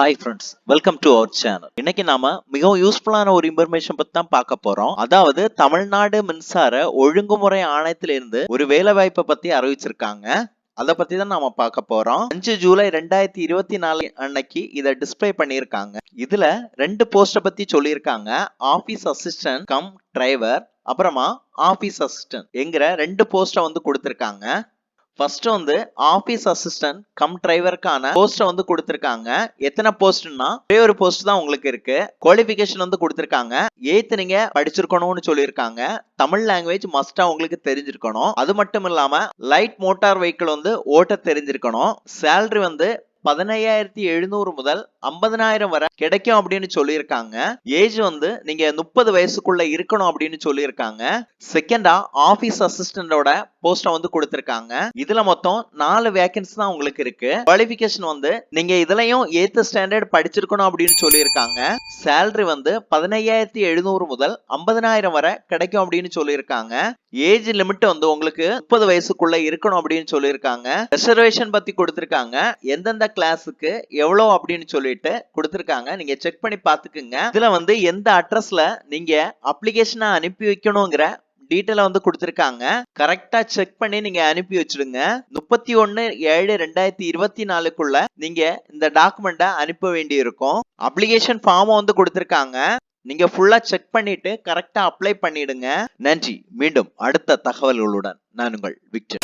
Hi friends welcome to our channel இன்னைக்கு நாம மிகவும் யூஸ்ஃபுல்லான ஒரு இன்ஃபர்மேஷன் பத்தி தான் பார்க்க போறோம். அதாவது தமிழ்நாடு மின்சார ஒழுங்குமுறை ஆணையத்திலிருந்து ஒரு வேலை வாய்ப்பை பத்தி அறிவிச்சிருக்காங்க. அதை பத்தி தான் நாம பார்க்க போறோம். அஞ்சு ஜூலை ரெண்டாயிரத்தி இருபத்தி நாலு அன்னைக்கு இதை டிஸ்பிளே பண்ணியிருக்காங்க. இதுல ரெண்டு போஸ்ட பத்தி சொல்லியிருக்காங்க. ஆபீஸ் அசிஸ்டன்ட் கம் டிரைவர் அப்புறமா ஆபீஸ் அசிஸ்டன்ட் என்கிற ரெண்டு போஸ்ட வந்து கொடுத்திருக்காங்க. ஃபர்ஸ்ட் வந்து ஆபீஸ் அசிஸ்டன்ட் கம் டிரைவருக்கான போஸ்ட்டை வந்து கொடுத்திருக்காங்க. எத்தனை போஸ்ட்னா ஒரே ஒரு போஸ்ட் தான் உங்களுக்கு இருக்கு. குவாலிஃபிகேஷன் வந்து கொடுத்திருக்காங்க. எய்த் நீங்க படிச்சிருக்கணும்னு சொல்லியிருக்காங்க. தமிழ் லாங்குவேஜ் மஸ்டா உங்களுக்கு தெரிஞ்சிருக்கணும். அது மட்டும் இல்லாம லைட் மோட்டார் வெஹிக்கிள் வந்து ஓட்ட தெரிஞ்சிருக்கணும். சேலரி வந்து பதினையாயிரத்தி எழுநூறு முதல் ஐம்பதனாயிரம் வரை கிடைக்கும் அப்படின்னு சொல்லியிருக்காங்க. ஏஜ் வந்து நீங்க முப்பது வயசுக்குள்ள இருக்கணும் அப்படின்னு சொல்லியிருக்காங்க. செகண்டா ஆபீஸ் அசிஸ்டண்டோட போஸ்ட வந்து கொடுத்திருக்காங்க. இதுல மொத்தம் நாலு வேகன்சி தான் உங்களுக்கு இருக்கு. குவாலிபிகேஷன் வந்து நீங்க இதுலயும் எய்த் ஸ்டாண்டர்ட் படிச்சிருக்கணும் அப்படின்னு சொல்லியிருக்காங்க. சேலரி வந்து பதினையாயிரத்தி எழுநூறு முதல் ஐம்பதனாயிரம் வரை கிடைக்கும் அப்படின்னு சொல்லியிருக்காங்க. ஏஜ் லிமிட் வந்து உங்களுக்கு முப்பது வயசுக்குள்ள இருக்கணும் அப்படின்னு சொல்லியிருக்காங்க. ரிசர்வேஷன் பத்தி கொடுத்திருக்காங்க. எந்தெந்த கிளாஸுக்கு எவ்வளவு அப்படின்னு சொல்லிட்டு கொடுத்திருக்காங்க. நீங்க செக் பண்ணி பாத்துக்குங்க இதுல வந்து எந்த அட்ரஸ்ல நீங்க அப்ளிகேஷனை அனுப்பி வைக்கணுங்கிற டீட்டெயில வந்து கொடுத்துருக்காங்க. கரெக்டா செக் பண்ணி நீங்க அனுப்பி வச்சிடுங்க. முப்பத்தி ஒன்னு ஏழு ரெண்டாயிரத்தி இருபத்தி நாலுக்குள்ள நீங்க இந்த டாக்குமெண்ட்டை அனுப்ப வேண்டி இருக்கும் அப்ளிகேஷன் ஃபார்ம் வந்து கொடுத்துருக்காங்க. நீங்க ஃபுல்லா செக் பண்ணிட்டு கரெக்டா அப்ளை பண்ணிடுங்க. நன்றி. மீண்டும் அடுத்த தகவல்களுடன் நான் உங்கள் விக்டர்.